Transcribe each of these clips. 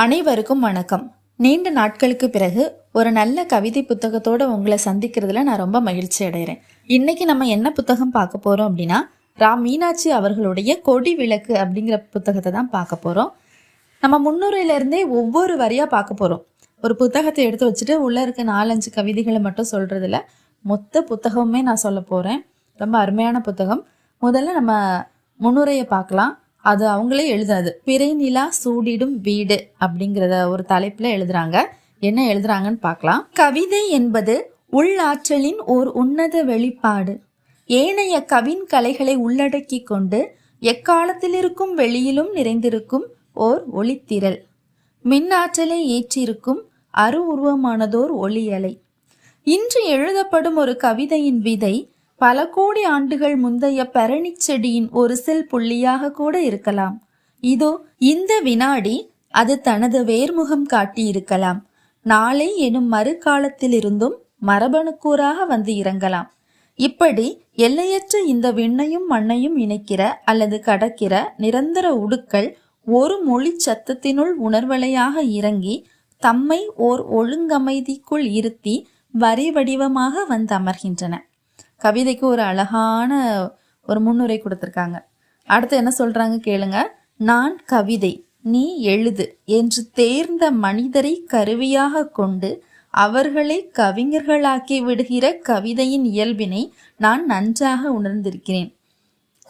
அனைவருக்கும் வணக்கம். நீண்ட நாட்களுக்கு பிறகு ஒரு நல்ல கவிதை புத்தகத்தோட உங்களை சந்திக்கிறதுல நான் ரொம்ப மகிழ்ச்சி அடைகிறேன். இன்னைக்கு நம்ம என்ன புத்தகம் பார்க்க போறோம் அப்படின்னா ரா மீனாட்சி அவர்களுடைய கொடி விளக்கு அப்படிங்கிற புத்தகத்தை தான் பார்க்க போறோம். நம்ம முன்னுரையிலேருந்தே ஒவ்வொரு வரியா பார்க்க போறோம். ஒரு புத்தகத்தை எடுத்து வச்சுட்டு உள்ள இருக்க நாலஞ்சு கவிதைகளை மட்டும் சொல்றதுல மொத்த புத்தகமுமே நான் சொல்ல போறேன். ரொம்ப அருமையான புத்தகம். முதல்ல நம்ம முன்னுரையை பார்க்கலாம். அது அவங்களே எழுதுனது பிறை நிலா சூடிடும் வீடு அப்படிங்கிறத ஒரு தலைப்புல எழுதுறாங்க. என்ன எழுதுறாங்கன்னு பார்க்கலாம். கவிதை என்பது உள்ளாற்றலின் ஓர் உன்னத வெளிப்பாடு. ஏனைய கவின் கலைகளை உள்ளடக்கி கொண்டு எக்காலத்திலிருக்கும் வெளியிலும் நிறைந்திருக்கும் ஓர் ஒளித்திரள். மின்னாற்றலை ஏற்றிருக்கும் அரு உருவமானதோர் ஒளியலை. இன்று எழுதப்படும் ஒரு கவிதையின் விதை பல கோடி ஆண்டுகள் முந்தைய பரணி செடியின் ஒரு செல் புள்ளியாக கூட இருக்கலாம். இதோ இந்த வினாடி அது தனது வேர்முகம் காட்டியிருக்கலாம். நாளை எனும் மறுகாலத்திலிருந்தும் மரபணுக்கூறாக வந்து இறங்கலாம். இப்படி எல்லையற்ற இந்த விண்ணையும் மண்ணையும் இணைக்கிற அல்லது கடக்கிற நிரந்தர உடுக்கள் ஒரு மொழி சத்தத்தினுள் உணர்வலையாக இறங்கி தம்மை ஓர் ஒழுங்கமைதிக்குள் இருத்தி வரி வடிவமாக வந்து அமர்கின்றன. கவிதைக்கு ஒரு அழகான ஒரு முன்னுரை கொடுத்துருக்காங்க. அடுத்து என்ன சொல்றாங்க கேளுங்க. நான் கவிதை நீ எழுது என்று தேர்ந்த மனிதரை கருவியாக கொண்டு அவர்களை கவிஞர்களாக்கி விடுகிற கவிதையின் இயல்பினை நான் நன்றாக உணர்ந்திருக்கிறேன்.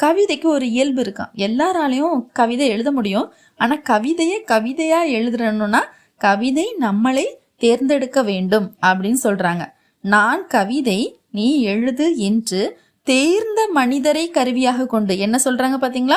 கவிதைக்கு ஒரு இயல்பு இருக்கான் எல்லாராலையும் கவிதை எழுத முடியும். ஆனா கவிதையை கவிதையா எழுதுறணும்னா கவிதை நம்மளை தேர்ந்தெடுக்க வேண்டும் அப்படின்னு சொல்றாங்க. நான் கவிதை நீ எழுது என்று தேர்ந்த மனிதரை கருவியாக கொண்டு. என்ன சொல்றாங்க பாத்தீங்களா?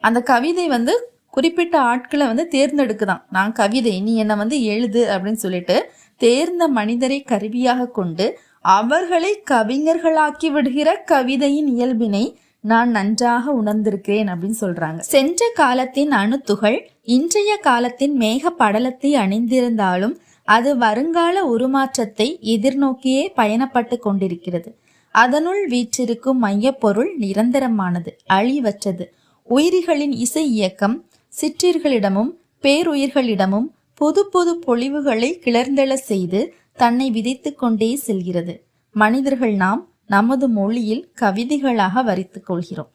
அந்த கவிதை வந்து குறிப்பிட்ட ஆட்களை வந்து தேர்ந்தெடுக்குதான். நான் கவிதை நீ என்னை வந்து எழுது அப்படின்னு சொல்லிட்டு தேர்ந்த மனிதரை கருவியாக கொண்டு அவர்களை கவிஞர்களாக்கி விடுகிற கவிதையின் இயல்பினை நான் நன்றாக உணர்ந்திருக்கிறேன் அப்படின்னு சொல்றாங்க. சென்ற காலத்தின் அணுத்துகள் இன்றைய காலத்தின் மேக படலத்தை அணிந்திருந்தாலும் அது வருங்கால உருமாற்றத்தை எதிர்நோக்கியே பயணப்பட்டு கொண்டிருக்கிறது. அதனுள் வீற்றிருக்கும் மையப்பொருள் நிரந்தரமானது அழிவற்றது. உயிரிகளின் இசை இயக்கம் சிற்றிர்களிடமும் பேருயிர்களிடமும் புது புது பொழிவுகளை கிளர்ந்தெழ செய்து தன்னை விதைத்து கொண்டே செல்கிறது. மனிதர்கள் நாம் நமது மொழியில் கவிதைகளாக வரித்து கொள்கிறோம்.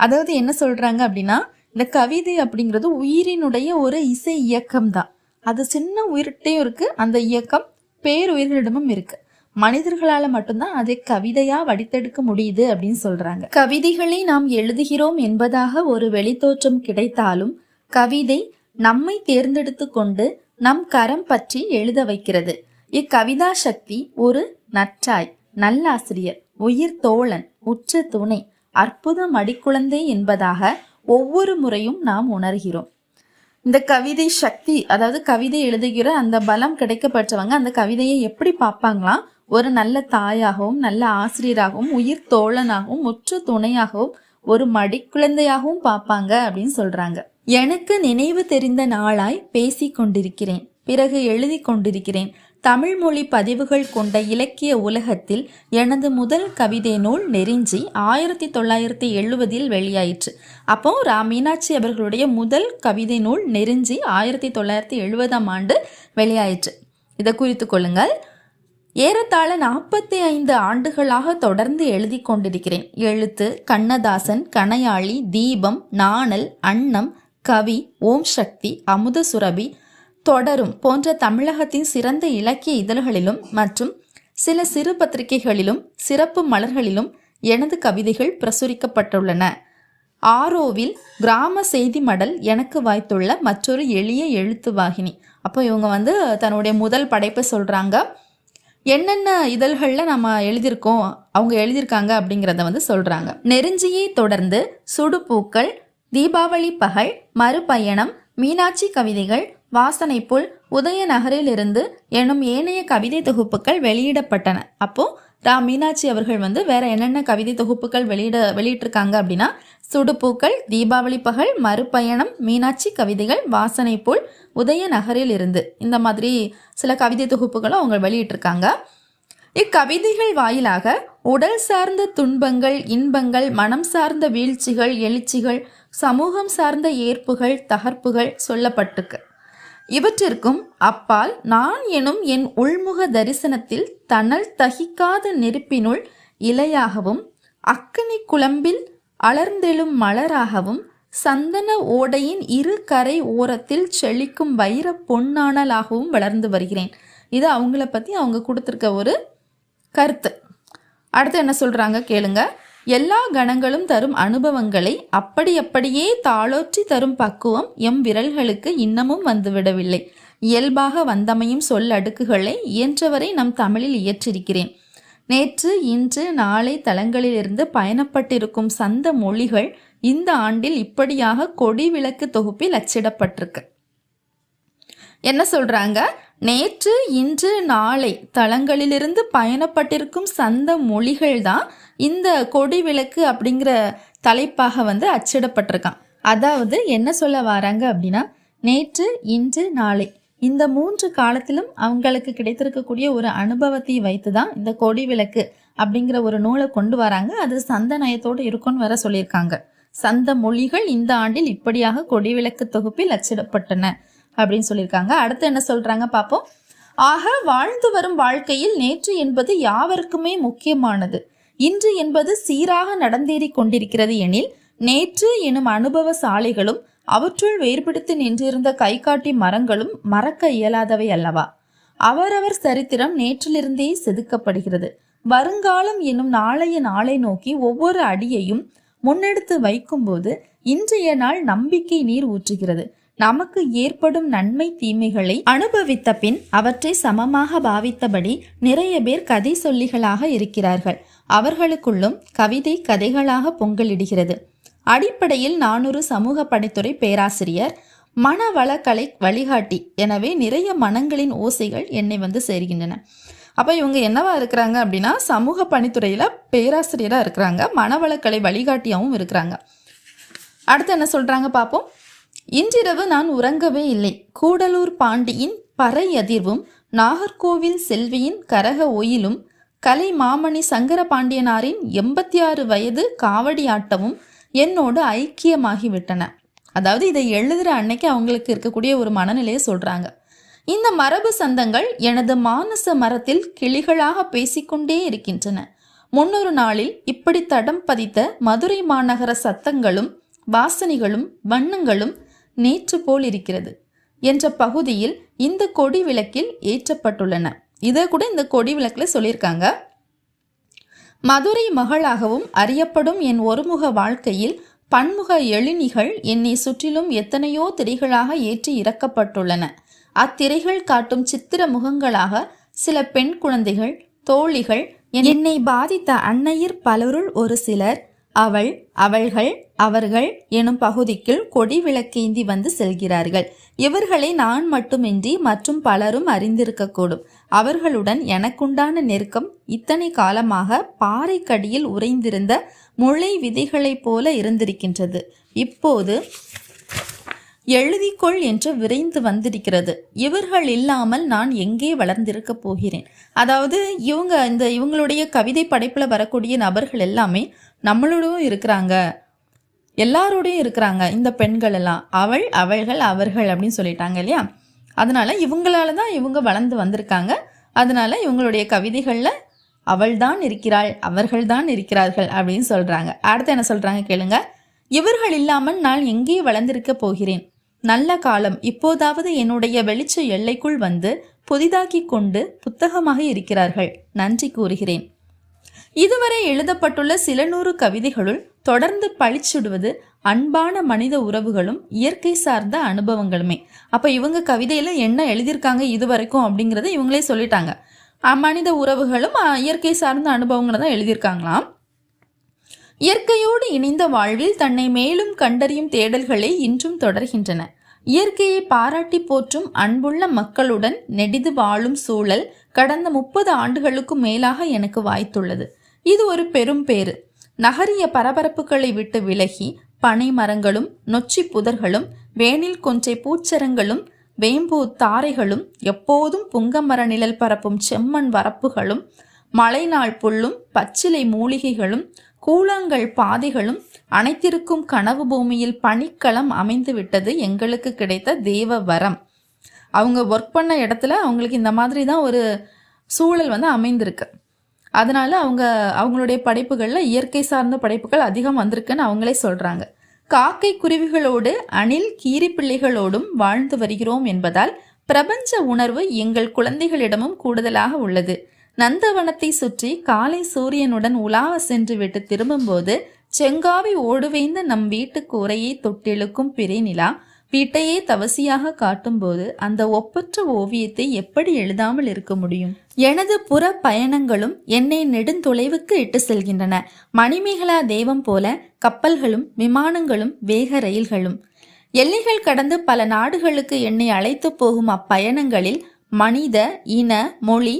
அதாவது என்ன சொல்றாங்க அப்படின்னா இந்த கவிதை அப்படிங்கிறது உயிரினுடைய ஒரு இசை இயக்கம் தான் அது சின்ன உயிர்கிட்டையும் இருக்கு. அந்த இயக்கம் பேருயிரிடமும் இருக்கு. மனிதர்களால மட்டும்தான் அதை கவிதையா வடித்தெடுக்க முடியுது அப்படின்னு சொல்றாங்க. கவிதைகளை நாம் எழுதுகிறோம் என்பதாக ஒரு வெளித்தோற்றம் கிடைத்தாலும் கவிதை நம்மை தேர்ந்தெடுத்து கொண்டு நம் கரம் பற்றி எழுத வைக்கிறது. இக்கவிதா சக்தி ஒரு நற்றாய் நல்லாசிரியர் உயிர் தோழன் உற்ற துணை அற்புத மடிக்குழந்தை என்பதாக ஒவ்வொரு முறையும் நாம் உணர்கிறோம். இந்த கவிதை சக்தி அதாவது கவிதை எழுதுகிற அந்த பலம் கிடைக்கப்பட்டவங்க அந்த கவிதையை எப்படி பார்ப்பாங்களாம்? ஒரு நல்ல தாயாகவும் நல்ல ஆசிரியராகவும் உயிர் தோழனாகவும் முற்று துணையாகவும் ஒரு மடிக்குழந்தையாகவும் பார்ப்பாங்க அப்படின்னு சொல்றாங்க. எனக்கு நினைவு தெரிந்த நாளாய் பேசி கொண்டிருக்கிறேன் பிறகு எழுதி கொண்டிருக்கிறேன் தமிழ் மொழி பதிவுகள் கொண்ட இலக்கிய உலகத்தில் எனது முதல் கவிதை நூல் நெறிஞ்சி ஆயிரத்தி தொள்ளாயிரத்தி எழுபதில் வெளியாயிற்று. அப்போ ரா. மீனாட்சி அவர்களுடைய முதல் கவிதை நூல் நெறிஞ்சி ஆயிரத்தி தொள்ளாயிரத்தி எழுபதாம் ஆண்டு வெளியாயிற்று. இதை குறித்து கொள்ளுங்கள். ஏறத்தாழ நாற்பத்தி ஐந்து ஆண்டுகளாக தொடர்ந்து எழுதி கொண்டிருக்கிறேன். எழுத்து கண்ணதாசன் கணையாளி தீபம் நாணல் அன்னம் கவி ஓம் சக்தி அமுத சுரபி தொடரும் போன்ற தமிழகத்தின் சிறந்த இலக்கிய இதழ்களிலும் மற்றும் சில சிறு பத்திரிகைகளிலும் சிறப்பு மலர்களிலும் எனது கவிதைகள் பிரசுரிக்கப்பட்டுள்ளன. ஆரோவில் கிராம செய்தி மடல் எனக்கு வாய்த்துள்ள மற்றொரு எளிய எழுத்து வாகினி. அப்போ இவங்க வந்து தன்னுடைய முதல் படைப்பை சொல்கிறாங்க என்னென்ன இதழ்களில் நம்ம எழுதியிருக்கோம் அவங்க எழுதியிருக்காங்க அப்படிங்கிறத வந்து சொல்கிறாங்க நெருஞ்சியை தொடர்ந்து சுடுபூக்கள் தீபாவளி பகல் மறுபயணம் மீனாட்சி கவிதைகள் வாசனை புல் உதயநகரிலிருந்து எனும் ஏனைய கவிதை தொகுப்புகள் வெளியிடப்பட்டன. அப்போ ரா. மீனாட்சி அவர்கள் வந்து வேற என்னென்ன கவிதை தொகுப்புகள் வெளியிட வெளியிட்டிருக்காங்க அப்படின்னா சுடுப்பூக்கள் தீபாவளி பகல் மறுபயணம் மீனாட்சி கவிதைகள் வாசனை புல் உதயநகரில் இருந்து இந்த மாதிரி சில கவிதை தொகுப்புகளும் அவங்க வெளியிட்டிருக்காங்க. இக்கவிதைகள் வாயிலாக உடல் சார்ந்த துன்பங்கள் இன்பங்கள் மனம் சார்ந்த வீழ்ச்சிகள் எழுச்சிகள் சமூகம் சார்ந்த ஏற்புகள் தகர்ப்புகள் சொல்லப்பட்டிருக்கு. இவற்றிற்கும் அப்பால் நான் எனும் என் உள்முக தரிசனத்தில் தணல் தகிக்காத நெருப்பினுள் இலையாகவும் அக்கினி குழம்பில் அலர்ந்தெழும் மலராகவும் சந்தன ஓடையின் இரு கரை ஓரத்தில் செழிக்கும் வைர பொன்னானலாகவும் வளர்ந்து வருகிறேன். இது அவங்கள பற்றி அவங்க கொடுத்துருக்க ஒரு கருத்து. அடுத்து என்ன சொல்கிறாங்க கேளுங்க. எல்லா கணங்களும் தரும் அனுபவங்களை அப்படி அப்படியே தாளோற்றி தரும் பக்குவம் எம் விரல்களுக்கு இன்னமும் வந்துவிடவில்லை. இயல்பாக வந்தமையும் சொல் அடுக்குகளை இயன்றவரை நம் தமிழில் இயற்றிருக்கிறேன். நேற்று இன்று நாளை தலங்களிலிருந்து பயணப்பட்டிருக்கும் சந்த மொழிகள் இந்த ஆண்டில் இப்படியாக கொடி விளக்கு தொகுப்பில் அச்சிடப்பட்டிருக்கு. என்ன சொல்றாங்க? நேற்று இன்று நாளை தளங்களிலிருந்து பயணப்பட்டிருக்கும் சந்த மொழிகள் தான் இந்த கொடி விளக்கு அப்படிங்கிற தலைப்பாக வந்து அச்சிடப்பட்டிருக்கான். அதாவது என்ன சொல்ல வராங்க அப்படின்னா நேற்று இன்று நாளை. இந்த மூன்று காலத்திலும் அவங்களுக்கு கிடைத்திருக்கக்கூடிய ஒரு அனுபவத்தை வைத்து தான் இந்த கொடி விளக்கு அப்படிங்கிற ஒரு நூலை கொண்டு வராங்க. அது சந்த நயத்தோடு இருக்கும்னு வர சொல்லியிருக்காங்க. சந்த மொழிகள் இந்த ஆண்டில் இப்படியாக கொடி விளக்கு தொகுப்பில் அச்சிடப்பட்டன. அப்படின்னு சொல்லியிருக்காங்க. அடுத்து என்ன சொல்கிறாங்க பார்ப்போம் ஆக வாழ்ந்து வரும் வாழ்க்கையில் நேற்று என்பது யாவருக்குமே முக்கியமானது. இன்று என்பது சீராக நடந்தேறிக் கொண்டிருக்கிறது எனில் நேற்று எனும் அனுபவ சாலைகளும் அவற்றுள் வேறுபடுத்தி நின்றிருந்த கைகாட்டி மரங்களும் மறக்க இயலாதவை அல்லவா? அவரவர் சரித்திரம் நேற்றிலிருந்தே செதுக்கப்படுகிறது. வருங்காலம் என்னும் நாளைய நாளை நோக்கி ஒவ்வொரு அடியையும் முன்னெடுத்து வைக்கும்போது இன்றைய நாள் நம்பிக்கை நீர் ஊற்றுகிறது. நமக்கு ஏற்படும் நன்மை தீமைகளை அனுபவித்த பின் அவற்றை சமமாக பாவித்தபடி நிறைய பேர் கதை சொல்லிகளாக இருக்கிறார்கள். அவர்களுக்குள்ளும் கவிதை கதைகளாக பொங்கலிடுகிறது. அடிப்படையில் நான் ஒரு சமூக பணித்துறை பேராசிரியர் மனவளக்கலை வழிகாட்டி எனவே நிறைய மனங்களின் ஓசைகள் என்னை வந்து சேர்கின்றன. அப்போ இவங்க என்னவா இருக்கிறாங்க அப்படின்னா சமூக பணித்துறையில் பேராசிரியராக இருக்கிறாங்க மனவளக்கலை வழிகாட்டியாகவும் இருக்கிறாங்க. அடுத்து என்ன சொல்கிறாங்க பார்ப்போம் இன்றிரவு நான் உறங்கவே இல்லை. கூடலூர் பாண்டியின் பறை அதிர்வும் நாகர்கோவில் செல்வியின் கரக ஒயிலும் கலை மாமணி சங்கர பாண்டியனாரின் எண்பத்தி ஆறு வயது காவடி ஆட்டமும் என்னோடு ஐக்கியமாகிவிட்டன. அதாவது இதை எழுதுகிற அன்னைக்கு அவங்களுக்கு இருக்கக்கூடிய ஒரு மனநிலையை சொல்கிறாங்க இந்த மரபு சந்தங்கள் எனது மானச மரத்தில் கிளிகளாக பேசிக்கொண்டே இருக்கின்றன. முன்னொரு நாளில் இப்படி தடம் பதித்த மதுரை மாநகர சத்தங்களும் வாசனைகளும் வண்ணங்களும் நேற்று போல் இருக்கிறது என்ற பகுதியில் இந்த கொடி விளக்கில் ஏற்றப்பட்டுள்ளன. இதை கூட இந்த கொடி விளக்கில் சொல்லியிருக்காங்க. மதுரை மகளாகவும் அறியப்படும் என் ஒருமுக வாழ்க்கையில் பன்முக எழினிகள் என்னை சுற்றிலும் எத்தனையோ திரைகளாக ஏற்றி இறக்கப்பட்டுள்ளன. அத்திரைகள் காட்டும் சித்திர முகங்களாக சில பெண் குழந்தைகள் தோழிகள் என்னை பாதித்த அன்னையர் பலருள் ஒரு சிலர் அவள் அவள்கள் அவர்கள் எனும் பகுதிக்குள் கொடி விளக்கேந்தி வந்து செல்கிறார்கள். இவர்களை நான் மட்டுமின்றி மற்றும் பலரும் அறிந்திருக்கக்கூடும். அவர்களுடன் எனக்குண்டான நெருக்கம் இத்தனை காலமாக பாறைக்கடியில் உறைந்திருந்த முளை விதைகளைப் போல இருந்திருக்கின்றது. இப்போது எழுதிக்கொள் என்று விரைந்து வந்திருக்கிறது. இவர்கள் இல்லாமல் நான் எங்கே வளர்ந்திருக்க போகிறேன்? அதாவது இவங்க இந்த இவங்களுடைய கவிதை படைப்பில் வரக்கூடிய நபர்கள் எல்லாமே நம்மளோடவும் இருக்கிறாங்க. எல்லாரோடையும் இருக்கிறாங்க. இந்த பெண்கள் எல்லாம். அவள் அவள்கள் அவர்கள் அப்படின்னு சொல்லிட்டாங்க இல்லையா? அதனால இவங்களால தான் இவங்க வளர்ந்து வந்திருக்காங்க. அதனால இவங்களுடைய கவிதைகளில் அவள் தான் இருக்கிறாள் அவர்கள் தான் இருக்கிறார்கள் அப்படின்னு சொல்றாங்க. அடுத்து என்ன சொல்றாங்க கேளுங்க. இவர்கள் இல்லாமல் நான் எங்கே வளர்ந்திருக்க போகிறேன்? நல்ல காலம் இப்போதாவது என்னுடைய வெளிச்ச எல்லைக்குள் வந்து புதிதாக்கி கொண்டு புத்தகமாக இருக்கிறார்கள். நன்றி கூறுகிறேன். இதுவரை எழுதப்பட்டுள்ள சில நூறு கவிதைகளுள் தொடர்ந்து பழிச்சுடுவது அன்பான மனித உறவுகளும் இயற்கை சார்ந்த அனுபவங்களுமே. அப்போ இவங்க கவிதையில் என்ன எழுதியிருக்காங்க இது வரைக்கும் இவங்களே சொல்லிட்டாங்க. மனித உறவுகளும் இயற்கை சார்ந்த அனுபவங்களை தான் எழுதியிருக்காங்களாம். இயற்கையோடு இணைந்த வாழ்வில் தன்னை மேலும் கண்டறியும் தேடல்களை இன்றும் தொடர்கின்றன. இயற்கையை பாராட்டி போற்றும் அன்புள்ள மக்களுடன் நெடிது வாழும் சூழல் கடந்த முப்பது ஆண்டுகளுக்கும் மேலாக எனக்கு வாய்த்துள்ளது. இது ஒரு பெரும் பேறு. நகரிய பரபரப்புகளை விட்டு விலகி பனை மரங்களும் நொச்சி புதர்களும் வேனில் கொஞ்சை பூச்சரங்களும் வேம்பு தாரைகளும் எப்போதும் புங்கமர நிழல் பரப்பும் செம்மண் வரப்புகளும் மழைநாள் புல்லும் பச்சிலை மூலிகைகளும் கூழாங்கல் பாதைகளும் அனைத்திருக்கும் கனவு பூமியில் பனிக்களம் அமைந்து விட்டது எங்களுக்கு கிடைத்த தேவ வரம். அவங்க ஒர்க் பண்ண இடத்துல அவங்களுக்கு இந்த மாதிரி தான் ஒரு சூழல் வந்து அமைந்திருக்கு. அதனால அவங்க அவங்களுடைய படைப்புகளில் இயற்கை சார்ந்த படைப்புகள் அதிகம் வந்திருக்குன்னு அவங்களே சொல்கிறாங்க காக்கை குருவிகளோடு அணில் கீரி பிள்ளைகளோடும் வாழ்ந்து வருகிறோம் என்பதால் பிரபஞ்ச உணர்வு எங்கள் குழந்தைகளிடமும் கூடுதலாக உள்ளது. நந்தவனத்தை சுற்றி காலை சூரியனுடன் உலாவ சென்று விட்டு திரும்பும்போது செங்காவி ஓடுவேந்த நம் வீட்டு கூரையை தொட்டிழுக்கும் பிறை நிலா வீட்டையே தவசியாக காட்டும்போது அந்த ஒப்பற்ற ஓவியத்தை எப்படி எழுதாமல் இருக்க முடியும்? எனது புற பயணங்களும் என்னை நெடுந்தொலைவுக்கு இட்டு செல்கின்றன. மணிமேகலா தெய்வம் போல கப்பல்களும் விமானங்களும் வேக ரயில்களும். எல்லைகள் கடந்து பல நாடுகளுக்கு என்னை அழைத்து போகும் அப்பயணங்களில் மனித இன மொழி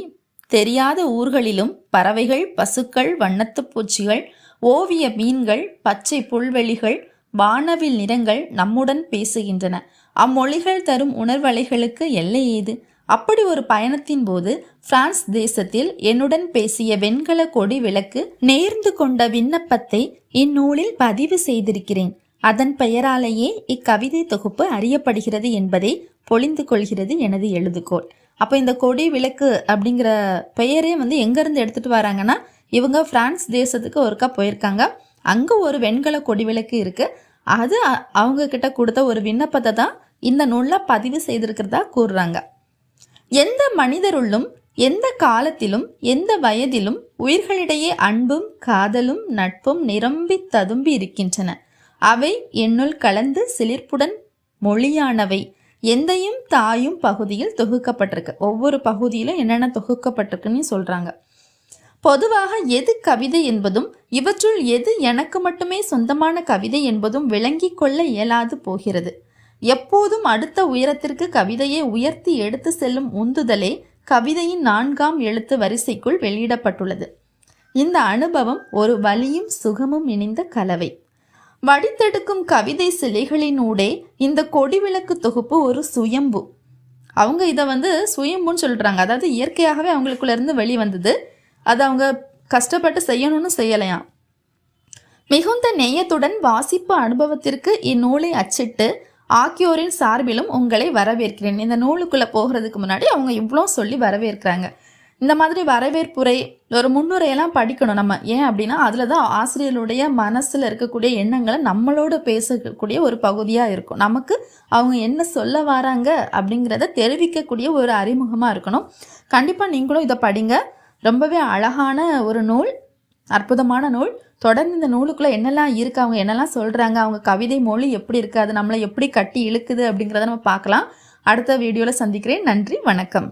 தெரியாத ஊர்களிலும் பறவைகள் பசுக்கள் வண்ணத்துப் பூச்சிகள் ஓவிய மீன்கள் பச்சை புல்வெளிகள் வானவில் நிறங்கள் நம்முடன் பேசுகின்றன. அம்மொழிகள் தரும் உணர்வலைகளுக்கு எல்லை ஏது? அப்படி ஒரு பயணத்தின் போது பிரான்ஸ் தேசத்தில் என்னுடன் பேசிய வெண்கல கொடி விளக்கு நேர்ந்து கொண்ட விண்ணப்பத்தை இந்நூலில் பதிவு செய்திருக்கிறேன். அதன் பெயராலேயே இக்கவிதை தொகுப்பு அறியப்படுகிறது என்பதை பொழிந்து கொள்கிறது எனது எழுதுகோள். அப்போ இந்த கொடி விளக்கு அப்படிங்கிற பெயரே வந்து எங்கேருந்து எடுத்துகிட்டு வராங்கன்னா இவங்க ஃப்ரான்ஸ் தேசத்துக்கு ஒருக்கா போயிருக்காங்க. அங்கே ஒரு வெண்கல கொடி விளக்கு இருக்குது அது அவங்கக்கிட்ட அவங்க கிட்ட கொடுத்த ஒரு விண்ணப்பத்தை தான் இந்த நூலில் பதிவு செய்திருக்கிறதா கூறுறாங்க. எந்த மனிதருள்ளும் எந்த காலத்திலும் எந்த வயதிலும் உயிர்களிடையே அன்பும் காதலும் நட்பும் நிரம்பி ததும்பி இருக்கின்றன. அவை என்னுள் கலந்து சிலிர்ப்புடன் மொழியானவை. எந்தையும் தாயும் பகுதியில் தொகுக்கப்பட்டிருக்கு. ஒவ்வொரு பகுதியிலும் என்னென்ன தொகுக்கப்பட்டிருக்குன்னு சொல்கிறாங்க பொதுவாக எது கவிதை என்பதும் இவற்றுள் எது எனக்கு மட்டுமே சொந்தமான கவிதை என்பதும் விளங்கிக் கொள்ள இயலாது போகிறது. எப்போதும் அடுத்த உயரத்திற்கு கவிதையை உயர்த்தி எடுத்து செல்லும் உந்துதலே கவிதையின் நான்காம் எழுத்து வரிசைக்குள் வெளியிடப்பட்டுள்ளது. இந்த அனுபவம் ஒரு வலியும் சுகமும் இணைந்த கலவை. வடித்தெடுக்கும் கவிதை சிலைகளினூடே இந்த கொடிவிளக்கு தொகுப்பு ஒரு சுயம்பு. அவங்க இதை வந்து சுயம்புன்னு சொல்கிறாங்க அதாவது இயற்கையாகவே அவங்களுக்குள்ளேருந்து வெளிவந்தது. அதை அவங்க கஷ்டப்பட்டு செய்யணும்னு செய்யலையாம். மிகுந்த நேயத்துடன் வாசிப்பு அனுபவத்திற்கு இந்நூலை அச்சிட்டு ஆக்கியோரின் சார்பிலும் உங்களை வரவேற்கிறேன். இந்த நூலுக்குள்ளே போகிறதுக்கு முன்னாடி அவங்க இவ்வளோ சொல்லி வரவேற்கிறாங்க. இந்த மாதிரி வரவேற்புரை ஒரு முன்னுரையெல்லாம் படிக்கணும் நம்ம. ஏன் அப்படின்னா அதில் தான் ஆசிரியர்களுடைய மனசில் இருக்கக்கூடிய எண்ணங்களை நம்மளோட பேசக்கூடிய ஒரு பகுதியாக இருக்கும். நமக்கு அவங்க என்ன சொல்ல வராங்க அப்படிங்கிறத தெரிவிக்கக்கூடிய ஒரு அறிமுகமாக இருக்கணும். கண்டிப்பாக நீங்களும் இதை படிங்க. ரொம்பவே அழகான ஒரு நூல் அற்புதமான நூல். தொடர்ந்து இந்த நூலுக்குள்ளே என்னெல்லாம் இருக்குது அவங்க என்னெல்லாம் சொல்கிறாங்க அவங்க கவிதை மொழி எப்படி இருக்குது அது நம்மளை எப்படி கட்டி இழுக்குது அப்படிங்கிறத நம்ம பார்க்கலாம். அடுத்த வீடியோவில் சந்திக்கிறேன். நன்றி வணக்கம்.